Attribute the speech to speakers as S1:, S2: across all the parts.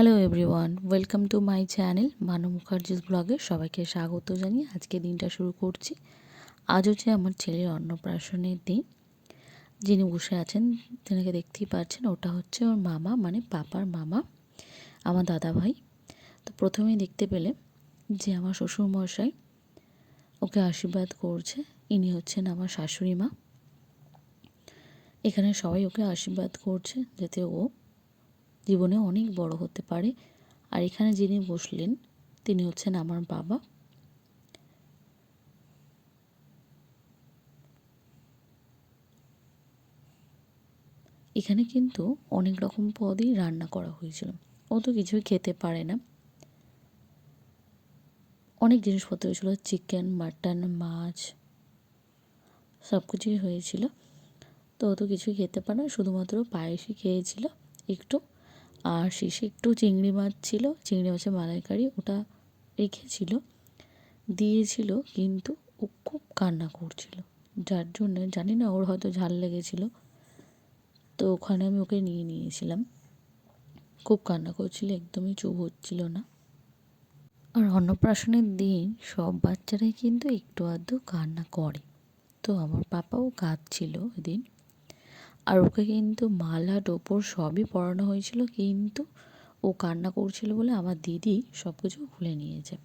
S1: Hello everyone welcome to my channel Manu Mukherjee's ব্লগে সবাইকে স্বাগত জানিয়ে আজকে দিনটা শুরু করছি। আজ হচ্ছে আমার ছেলের অন্নপ্রাশনের দিন। যিনি বসে আছেন তেনাকে দেখতেই পাচ্ছেন, ওটা হচ্ছে ওর মামা মানে পাপার মামা, আমার দাদা ভাই তো প্রথমেই দেখতে পেলে যে আমার শ্বশুরমশাই ওকে আশীর্বাদ করছে। ইনি হচ্ছেন আমার শাশুড়ি মা। এখানে সবাই ওকে আশীর্বাদ করছে, যাতে ও জীবনে অনেক বড় হতে পারে। আর এখানে যিনি বসলেন, তিনি হচ্ছেন আমার বাবা। এখানে কিন্তু অনেক রকম পদই রান্না করা হয়েছিল। ও তো কিছুই খেতে পারে না। অনেক জিনিসপত্র হয়েছিল চিকেন, মাটন, মাছ সব কিছুই হয়েছিল। তো ও তো কিছুই খেতে পারে না, শুধুমাত্র পায়েসই খেয়েছিল একটু। আর শেষে একটু চিংড়ি মাছ ছিল, চিংড়ি মাছের মালাইকারি ওটা রেখেছিল, দিয়েছিল কিন্তু ও খুব কান্না করছিল। যার জন্য, জানি না, ওর হয়তো ঝাল লেগেছিল। তো ওখানে আমি ওকে নিয়ে নিয়েছিলাম। খুব কান্না করছিল, একদমই চুপ হচ্ছিল না। আর অন্নপ্রাশনের দিন সব বাচ্চারাই কিন্তু একটু আধটু কান্না করে। তো আমার পাপাও কাঁদছিল ওদিন আর ওকে কিন্তু মালা, টোপর সবই পরানো হয়েছিল, কিন্তু ও কান্না করছিল বলে আমার দিদি সব কিছু খুলে নিয়েছে।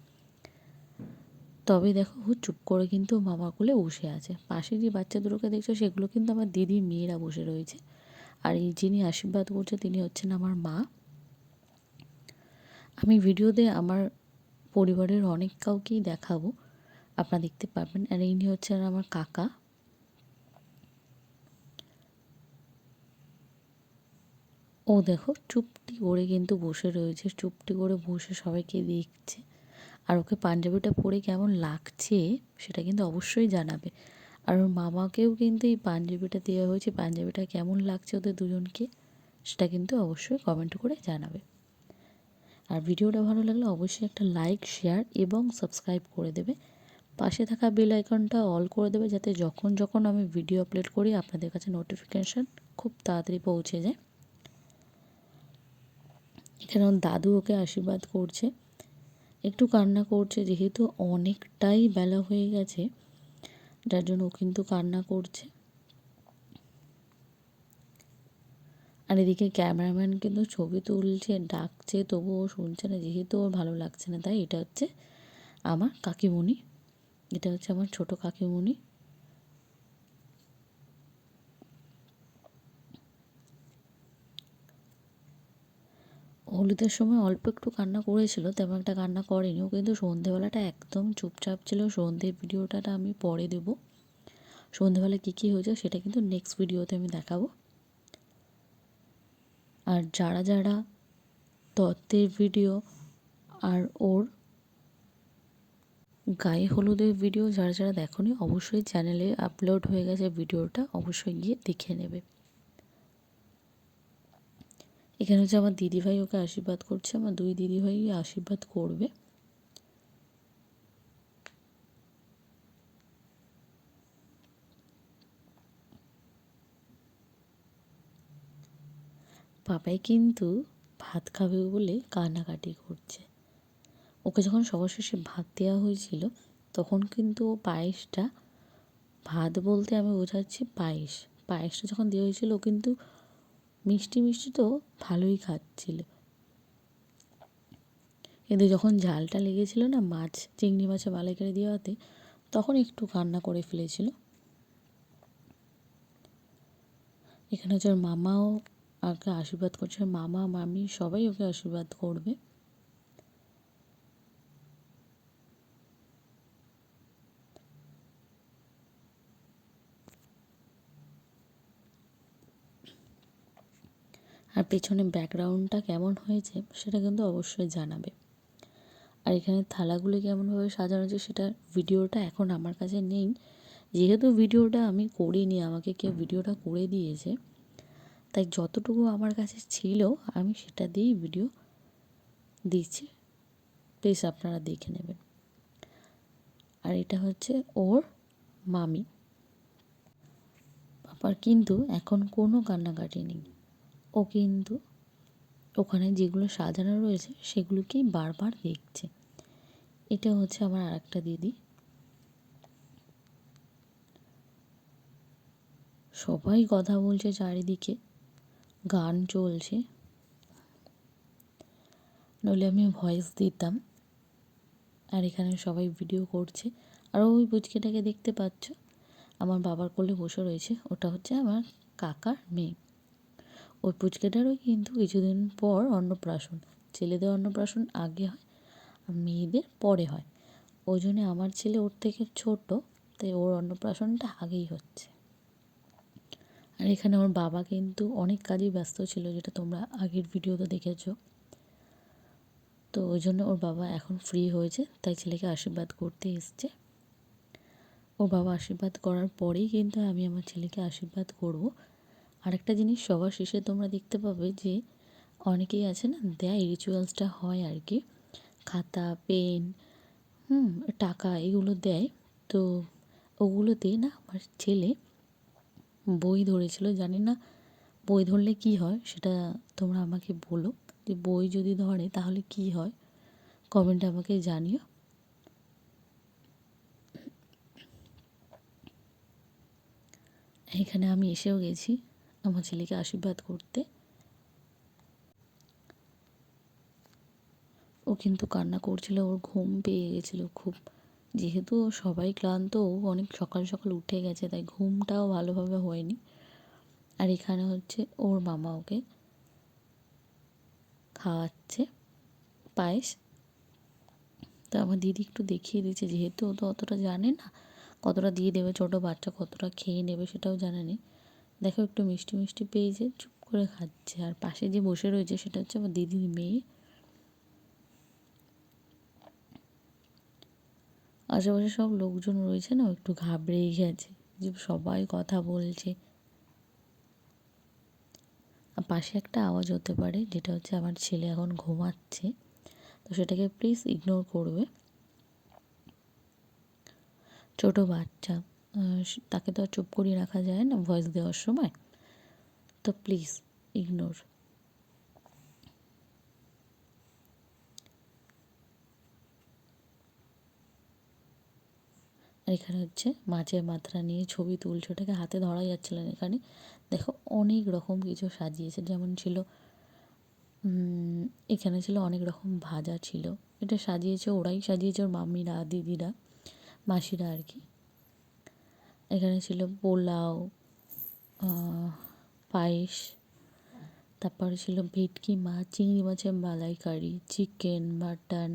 S1: তবে দেখো, ও চুপ করে কিন্তু মামার কোলে বসে আছে। পাশে যে বাচ্চা দুটোকে দেখছ, সেগুলো কিন্তু আমার দিদির মেয়েরা বসে রয়েছে। আর এই যিনি আশীর্বাদ করছে, তিনি হচ্ছেন আমার মা। আমি ভিডিওতে আমার পরিবারের অনেক কাউকেই দেখাবো। আপনারা দেখতে পারবেন। আর ইনি হচ্ছেন আমার কাকা। ও দেখো চুপটি করে কিন্তু বসে রয়েছে, চুপটি করে বসে সবাইকে দেখছে। আর ওকে পাঞ্জাবিটা পরে কেমন লাগছে সেটা কিন্তু অবশ্যই জানাবে। আর ওর মামাকেও কিন্তু এই পাঞ্জাবিটা দেওয়া হয়েছে, পাঞ্জাবিটা কেমন লাগছে ওদের দুজনকে সেটা কিন্তু অবশ্যই কমেন্ট করে জানাবে। আর ভিডিওটা ভালো লাগলে অবশ্যই একটা লাইক শেয়ার এবং সাবস্ক্রাইব করে দেবে। পাশে থাকা বেল আইকনটা অল করে দেবে যাতে যখন যখন আমি ভিডিও আপলোড করি আপনাদের কাছে নোটিফিকেশান খুব তাড়াতাড়ি পৌঁছে যায়। এখানে ওর দাদু ওকে আশীর্বাদ করছে। একটু কান্না করছে, যেহেতু অনেকটাই বেলা হয়ে গেছে, যার জন্য ও কিন্তু কান্না করছে। আর এদিকে ক্যামেরাম্যান কিন্তু ছবি তুলছে, ডাকছে, তবুও শুনছে না, যেহেতু ওর ভালো লাগছে না, তাই এটা হচ্ছে আমার কাকিমণি, এটা হচ্ছে আমার ছোট কাকিমণি। হলুদের সময় অল্প একটু কান্না করেছিল, তেমন একটা কান্না করেনি। ও কিন্তু সন্ধেবেলাটা একদম চুপচাপ ছিল। সন্ধে ভিডিওটা আমি পরে দেবো। সন্ধেবেলা কী কী হয়েছে সেটা কিন্তু নেক্সট ভিডিওতে আমি দেখাবো। আর যারা যারা তত্ত্বের ভিডিও আর ওর গায়ে হলুদের ভিডিও যারা যারা দেখনি, অবশ্যই চ্যানেলে আপলোড হয়ে গেছে ভিডিওটা অবশ্যই গিয়ে দেখে নেবে। এখানে হচ্ছে আমার দিদিভাই ওকে আশীর্বাদ করছে, আমার দুই দিদিভাই আশীর্বাদ করবে। পাপাই কিন্তু ভাত খাবে বলে কান্নাকাটি করছে। ওকে যখন সবার শেষে ভাত দেওয়া হয়েছিল, তখন কিন্তু ও পায়েসটা, ভাত বলতে আমি বোঝাচ্ছি পায়েস। পায়েসটা যখন দেওয়া হয়েছিল, ও কিন্তু মিষ্টি মিষ্টি তো ভালোই খাচ্ছিল। কিন্তু যখন ঝালটা লেগেছিল না মাছ, চিংড়ি মাছে মালাইকারি দেওয়াতে তখন একটু কান্না করে ফেলেছিল। এখানে হচ্ছে ওর মামাও আগে আশীর্বাদ করছে। মামা, মামি সবাই ওকে আশীর্বাদ করবে আর পেছনে ব্যাকগ্রাউন্ডটা কেমন হয়েছে সেটা কিন্তু অবশ্যই জানাবে। আর এখানে থালাগুলি কেমনভাবে সাজানো হয়েছে সেটা ভিডিওটা এখন আমার কাছে নেই। যেহেতু ভিডিওটা আমি করিনি, আমাকে কেউ ভিডিওটা করে দিয়েছে, তাই যতটুকু আমার কাছে ছিল আমি সেটা দিয়েই ভিডিও দিচ্ছি। প্লিজ আপনারা দেখে নেবেন। আর এটা হচ্ছে ওর মামি। পাপার কিন্তু এখন কোনো কান্নাকাটি নেই। ও কিন্তু ওখানে যেগুলো সাজানো রয়েছে সেগুলোকেই বারবার দেখছে। এটা হচ্ছে আমার আর একটা দিদি। সবাই কথা বলছে চারিদিকে, গান চলছে। নইলে আমি ভয়েস দিতাম। আর এখানে সবাই ভিডিও করছে। আর ওই পুচকেটাকে দেখতে পাচ্ছ? আমার বাবার কোলে বসে রয়েছে। ওটা হচ্ছে আমার কাকার মেয়ে। ওই পুচকেটারও কিন্তু কিছুদিন পর অন্নপ্রাশন। ছেলেদের অন্নপ্রাশন আগে হয় আর মেয়েদের পরে হয়। ওই জন্যে আমার ছেলে ওর থেকে ছোট, তাই ওর অন্নপ্রাশনটা আগেই হচ্ছে। আর এখানে ওর বাবা কিন্তু অনেক কাজেই ব্যস্ত ছিল, যেটা তোমরা আগের ভিডিওতে দেখেছ। তো ওই জন্য ওর বাবা এখন ফ্রি হয়েছে, তাই ছেলেকে আশীর্বাদ করতে এসছে। ওর বাবা আশীর্বাদ করার পরেই কিন্তু আমি আমার ছেলেকে আশীর্বাদ করব। আরেকটা জিনিস সবার শেষে তোমরা দেখতে পাবে যে অনেকেই আছে না, দেয় রিচুয়ালসটা হয় আর কি খাতা পেন হুম, টাকা এগুলো দেয়। তো ওগুলোতে না আমার ছেলে বই ধরেছিল, জানি না বই ধরলে কী হয় সেটা তোমরা আমাকে বলো। যে বই যদি ধরে তাহলে কী হয় কমেন্টে আমাকে জানিও। এখানে আমি এসেও গেছি। আমার ছেলেকে আশীর্বাদ করতে। ও কিন্তু কান্না করছিল, ওর ঘুম পেয়ে গেছিল খুব। যেহেতু সবাই ক্লান্ত, ও অনেক সকাল সকাল উঠে গেছে, তাই ঘুমটাও ভালোভাবে হয়নি। আর এখানে হচ্ছে ওর মামা ওকে খাওয়াচ্ছে পায়েস। তো আমার দিদি একটু দেখিয়ে দিচ্ছে যেহেতু ও তো অতটা জানে না কতটা দিয়ে দেবে, ছোটো বাচ্চা কতটা খেয়ে নেবে সেটাও জানে নি। দেখো একটু মিষ্টি মিষ্টি পেয়েছে চুপ করে খাচ্ছে। আর পাশে যে বসে রয়েছে সেটা হচ্ছে আমার দিদির মেয়ে। আশেপাশে সব লোকজন রয়েছে না একটু ঘাবড়েই গেছে, যে সবাই কথা বলছে। পাশে একটা আওয়াজ হতে পারে, যেটা হচ্ছে আমার ছেলে এখন ঘুমাচ্ছে, তো সেটাকে প্লিজ ইগনোর করবে। ছোট বাচ্চা। তাকে তো আর চুপ করিয়ে রাখা যায় না ভয়েস দেওয়ার সময়। তো প্লিজ ইগনোর আর এখানে হচ্ছে মাছের মাত্রা নিয়ে ছবি তুলছে, ওটাকে হাতে ধরা যাচ্ছিল না এখানে। দেখো অনেক রকম কিছু সাজিয়েছে, যেমন ছিল এখানে ছিল অনেক রকম ভাজা ছিল। এটা সাজিয়েছে, ওরাই সাজিয়েছে ওর মাম্মিরা, দিদিরা, মাসিরা আর কি। এখানে ছিল পোলাও পায়েস, তারপরে ছিল ভেটকি মাছ, চিংড়ি মাছের মালাইকারি, চিকেন, মাটন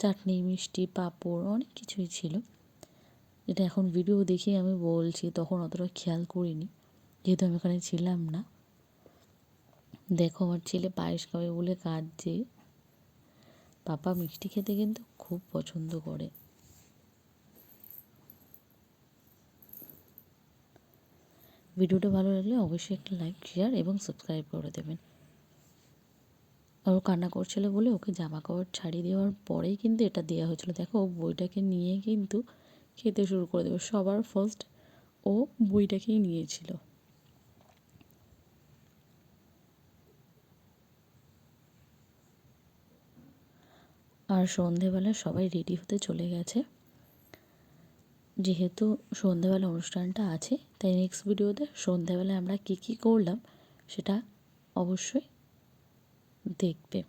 S1: চাটনি, মিষ্টি, পাঁপড়, অনেক কিছুই ছিল। যেটা এখন ভিডিও দেখে আমি বলছি, তখন অতটা খেয়াল করিনি, যেহেতু আমি ওখানে ছিলাম না। দেখো, আমার ছেলে পায়েস খাবে বলে কাঁদছে। পাপা মিষ্টি খেতে কিন্তু খুব পছন্দ করে। ভিডিওটা ভালো লাগলে অবশ্যই একটা লাইক শেয়ার এবং সাবস্ক্রাইব করে দেবেন। আর ও কান্না করছিল বলে ওকে জামা কাপড় ছাড়িয়ে দেওয়ার পরেই কিন্তু এটা দেওয়া হয়েছিল। দেখো, ও বইটাকে নিয়ে কিন্তু খেতে শুরু করে দেবে। সবার ফার্স্ট ও বইটাকেই নিয়েছিল। আর সন্ধেবেলা সবাই রেডি হতে চলে গেছে। যেহেতু সন্ধ্যাবেলা অনুষ্ঠানটা আছে, তাই নেক্সট ভিডিওতে সন্ধ্যেবেলায় আমরা কী কী করলাম, সেটা অবশ্যই দেখবে।